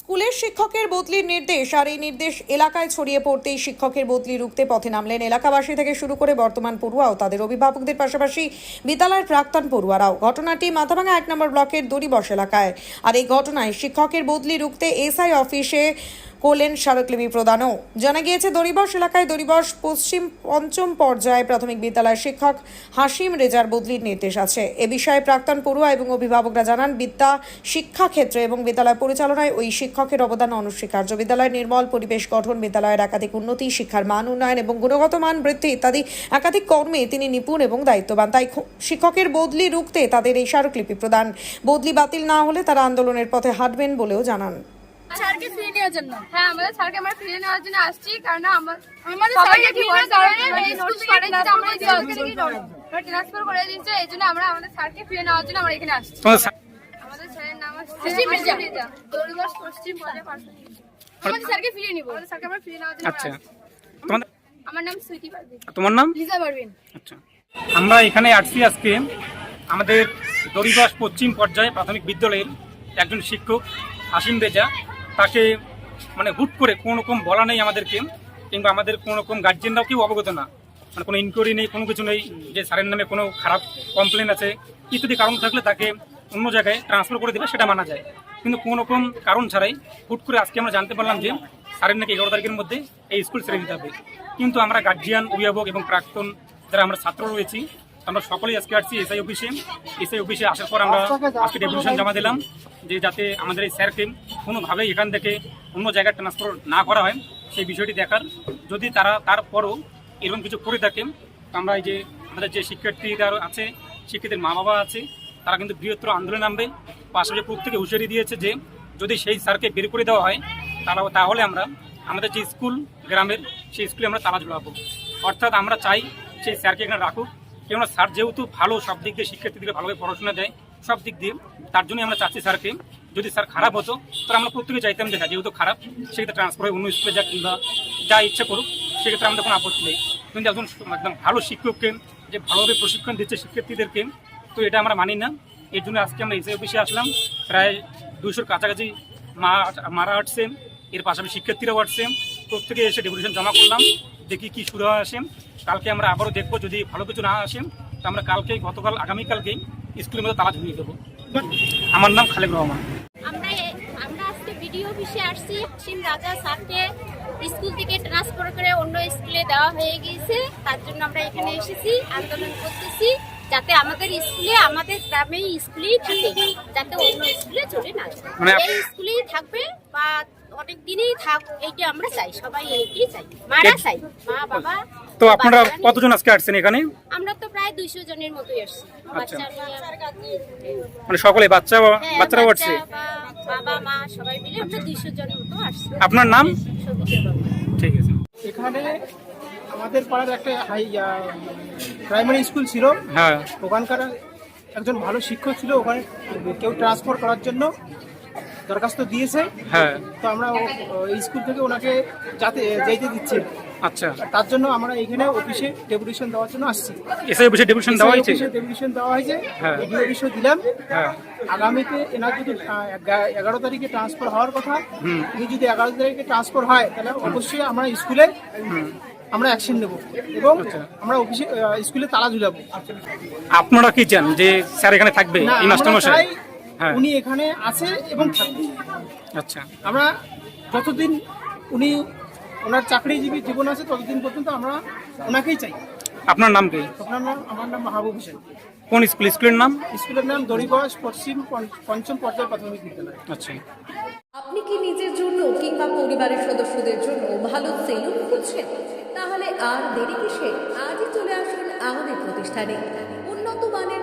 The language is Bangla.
স্কুলের শিক্ষকের বদলির নির্দেশ আর এই নির্দেশ এলাকায় ছড়িয়ে পড়তেই শিক্ষকের বদলি রুখতে পথে নামলেন এলাকাবাসী থেকে শুরু করে বর্তমান পড়ুয়াও, তাদের অভিভাবকদের পাশাপাশি বিদ্যালয়ের প্রাক্তন পড়ুয়ারাও। ঘটনাটি মাথাভাঙা এক নম্বর ব্লকের দড়িবস এলাকায়। আর এই ঘটনায় শিক্ষকের বদলি রুখতে এসআই অফিসে করলেন স্মারকলিপি প্রদানও। জানা গিয়েছে, দড়িবস এলাকায় দড়িবস পশ্চিম পঞ্চম পর্যায়ে প্রাথমিক বিদ্যালয়ের শিক্ষক হাসিম রেজার বদলির নির্দেশ আছে। এ বিষয়ে প্রাক্তন পড়ুয়া এবং অভিভাবকরা জানান, বিদ্যা শিক্ষা ক্ষেত্রে এবং বিদ্যালয় পরিচালনায় ওই শিক্ষকের অবদান অনস্বীকার্য। বিদ্যালয়ের নির্মল পরিবেশ, গঠন, বিদ্যালয়ের একাধিক উন্নতি, শিক্ষার মান উন্নয়ন এবং গুণগত মান বৃদ্ধি ইত্যাদি একাধিক কর্মে তিনি নিপুণ এবং দায়িত্ববান। তাই শিক্ষকের বদলি রুখতে তাদের এই স্মারকলিপি প্রদান। বদলি বাতিল না হলে তারা আন্দোলনের পথে হাঁটবেন বলেও জানান। স্যারকে ফিরিয়ে নেওয়ার জন্য? হ্যাঁ আমাদের স্যারকে আমরা ফিরে নেওয়ার জন্য আসছি কারণ আমার আমাদের স্যারকে ফিরিয়ে নেওয়ার ট্রান্সফার করে দিয়েছে এই জন্য আমরা আমাদের স্যারকে ফিরে নেওয়ার জন্য আমরা এখানে আসছি। আমাদের স্যারের নাম পশ্চিম। আমাদের স্যারকে ফিরিয়ে নিব। আমাদের স্যারকে আমরা ফিরে নেওয়ার জন্য আচ্ছা। আমার নাম সুইটি পারভিন। তোমার নাম? লিজা পারবেন আচ্ছা। আমরা এখানে আসছি আজকে আমাদের দরিবাস পশ্চিম পর্যায়ে প্রাথমিক বিদ্যালয়ের একজন শিক্ষক আসিম রেজা তাকে মানে হুট করে কোনো রকম বলা নেই আমাদেরকে, কিংবা আমাদের কোনো রকম গার্জেনরাও কেউ অবগত না। মানে কোনো ইনকোয়ারি নেই, কোনো কিছু নেই যে স্যারের নামে কোনো খারাপ কমপ্লেন আছে। ইত্যাদি কারণ থাকলে তাকে অন্য জায়গায় ট্রান্সফার করে দেবে সেটা মানা যায়। কিন্তু কোনো রকম কারণ ছাড়াই হুট করে আজকে আমরা জানতে পারলাম যে স্যারের নাকি এগারো তারিখের মধ্যে এই স্কুল ছেড়ে দিতে হবে। কিন্তু আমরা গার্জিয়ান অভিভাবক এবং প্রাক্তন যারা আমরা ছাত্র রয়েছি আমরা সকলেই আজকে আসছি এসআই অফিসে এসআই অফিসে আসার পর আমরা আজকে ডেপুটেশন জমা দিলাম যে যাতে আমাদের এই স্যারকে কোনোভাবেই এখান থেকে অন্য জায়গায় ট্রান্সফার না করা হয় সেই বিষয়টি দেখার। যদি তারা তারপরও এরকম কিছু করে থাকে আমরা এই যে আমাদের যে শিক্ষার্থীরা আছে শিক্ষিতের মা বাবা আছে তারা কিন্তু বৃহত্তর আন্দোলনে নামবে। পাশাপাশি প্রত্যেকে হুঁশিয়ারি দিয়েছে যে যদি সেই স্যারকে বের করে দেওয়া হয় তাহলে তাহলে আমরা আমাদের যে স্কুল গ্রামের সেই স্কুলে আমরা তালা ঝুলাবো। অর্থাৎ আমরা চাই সেই স্যারকে এখানে রাখুক। কেননা স্যার যেহেতু ভালো সব দিক দিয়ে শিক্ষার্থীদের ভালোভাবে পড়াশোনা দেয় সব দিক দিয়ে তার জন্যই আমরা চাচ্ছি স্যারকে যদি স্যার খারাপ হতো তাহলে আমরা প্রত্যেকে চাইতাম যে হ্যাঁ, যেহেতু খারাপ সেক্ষেত্রে ট্রান্সফার হয়ে অন্য স্কুলে যা কিংবা যা ইচ্ছে করুক সেক্ষেত্রে আমাদের কোনো আপত্তি নেই। কিন্তু একজন একদম ভালো শিক্ষককে যে ভালোভাবে প্রশিক্ষণ দিচ্ছে শিক্ষার্থীদেরকে তো এটা আমরা মানি না। এর জন্য আজকে আমরা এসে অফিসে আসলাম প্রায় দুশোর কাছাকাছি মা মারা আসছে এর পাশাপাশি শিক্ষার্থীরাও আসছে প্রত্যেকে এসে ডেপুটেশন জমা করলাম দেখি কি শুরু হয় আসে। কালকে আমরা আবারও দেখব যদি ভালো কিছু না আসে তো আমরা কালকেই গতকাল আগামীকালকেই স্কুলের মধ্যে তালা ঝুলিয়ে দেবো। আমার নাম খালেক রহমান। আমরা আমরা আজকে বিডিও অফিসে আসছি হাসিম রাজা স্যারকে স্কুল থেকে ট্রান্সফার করে অন্য স্কুলে দেওয়া হয়ে গিয়েছে। তার জন্য আমরা এখানে এসেছি আন্দোলন করতেছি যাতে আমাদের স্কুলে আমাদের গ্রামে স্কুলেই থাকে যাতে অন্য স্কুলে চলে না যায়। মানে এই স্কুলেই থাকবে বা অনেক দিনেই থাক এইটা আমরা চাই সবাই এইটাই চাই। মারা চাই মা বাবা তো আপনারা কতজন আজকে আসছেন এখানে? আমরা তো প্রায় দুইশো জনের মতোই আসছি। আচ্ছা। বাচ্চা মানে সকলে বাচ্চা হ্যাঁ, বাচ্চারাও আসছে বাবা মা সবাই মিলে আমরা দুইশো জনের মতো আসছি। আপনার নাম? ঠিক আছে। এখানে আমাদের পাড়ার একটা হাই প্রাইমারি স্কুল ছিল। হ্যাঁ। ওখানকার একজন ভালো শিক্ষক ছিল। ওখানে কেউ ট্রান্সফার করার জন্য দরখাস্ত দিয়েছে। হ্যাঁ। তো আমরা স্কুল থেকে ওনাকে যাতে যেতে দিচ্ছে। আচ্ছা। তার জন্য আমরা এখানে অফিসে ডেপুটেশন দেওয়ার জন্য আসছি। এসআই অফিসে ডেপুটেশন দেওয়া হয়েছে? ডেপুটেশন দেওয়া হয়েছে। হ্যাঁ। অফিসে দিলাম। হ্যাঁ। আগামীতে এনার যদি এগারো তারিখে ট্রান্সফার হওয়ার কথা উনি যদি এগারো তারিখে ট্রান্সফার হয় তাহলে অবশ্যই আমরা স্কুলে আমরা অ্যাকশন নেব এবং আচ্ছা। আমরা অফিসে স্কুলে তালা ঝুলাবো। আপনারা কি চান যে স্যার এখানে থাকবে এই মাস্টারমশাই? উনি এখানে আছে এবং থাকবে। আচ্ছা। আমরা যতদিন উনি ওনার চাকরিজীবী জীবন আছে ততদিন পর্যন্ত আমরা ওনাকেই চাই। আপনার নাম কি? আপনার নাম আমার নাম মাহবুব হোসেন। কোন স্কুল? স্কুলের নাম? স্কুলের নাম দড়িবয়স পশ্চিম পঞ্চম পর্যায় প্রাথমিক বিদ্যালয়। আচ্ছা। আপনি কি নিজের জন্য কিংবা পরিবারের সদস্যদের জন্য ভালো সেলুন খুঁজছেন? তাহলে আর দেরি কিসে? আজই চলে আসুন আমাদের প্রতিষ্ঠানে। উন্নত মানের